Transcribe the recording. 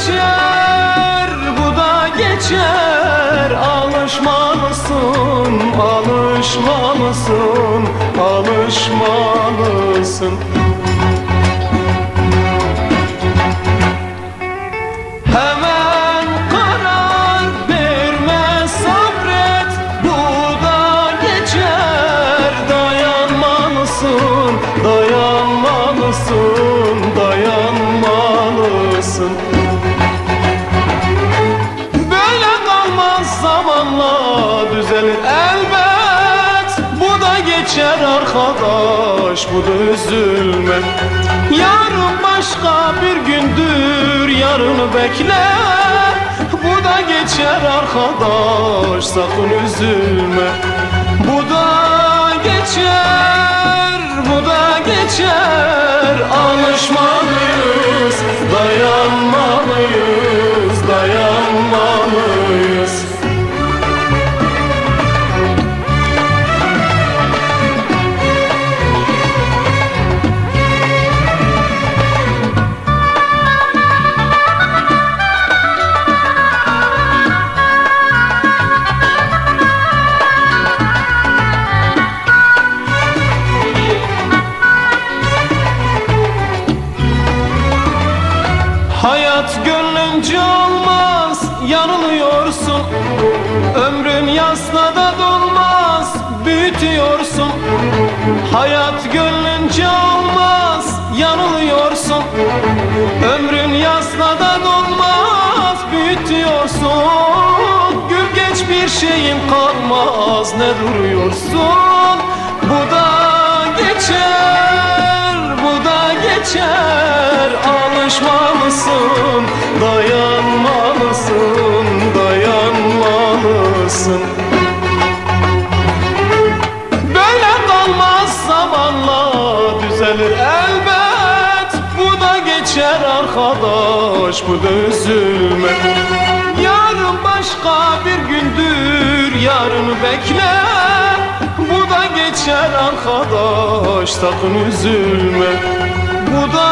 Geçer, bu da geçer. Alışmalısın, alışmalısın, alışmalısın Hemen karar verme sabret Bu geçer. Dayanmalısın, dayanmalısın düzelir elbet Bu da geçer arkadaş bu da üzülme. Yarın başka bir gündür yarını bekle. Bu da geçer arkadaş sakın üzülme yanılıyorsun Ömrün yasla da dolmaz. Büyütüyorsun Hayat gönlünce olmaz yanılıyorsun. Ömrün yasla da dolmaz. Büyütüyorsun Gül geç bir şeyin kalmaz. Ne duruyorsun? Bu da geçer. Bu da geçer. Alışmalısın dayanmalısın Böyle kalmaz zamanla düzelir elbet. Bu da geçer arkadaş bu da üzülme. Yarın başka bir gündür yarını bekle. Bu da geçer arkadaş sakın üzülme. Bu da